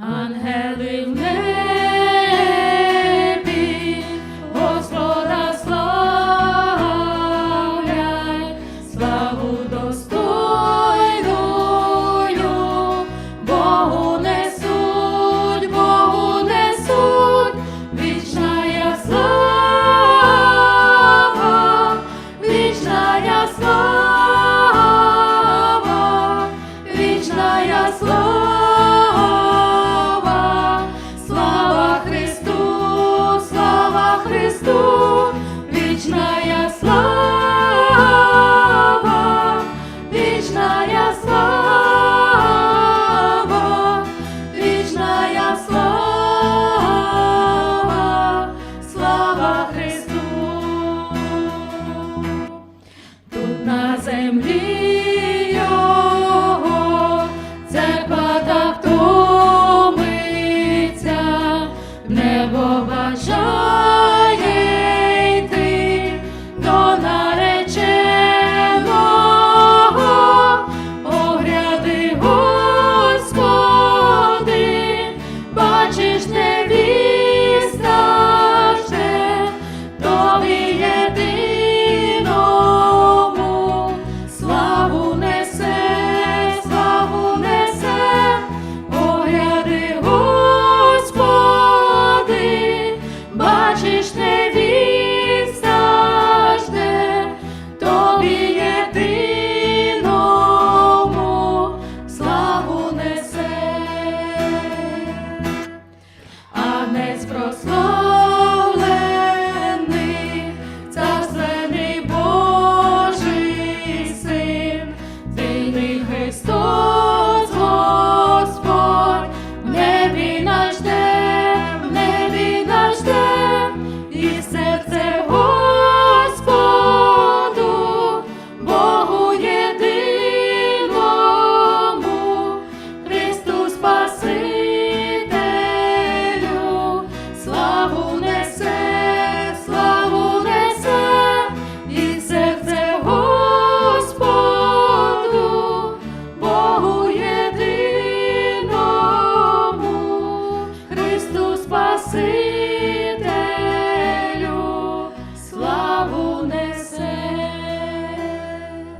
Unheldig. arroba jovem бачиш, не відстажне, тобі єдиному славу несе, а не прославлений, царственний Божий син, ти Христос.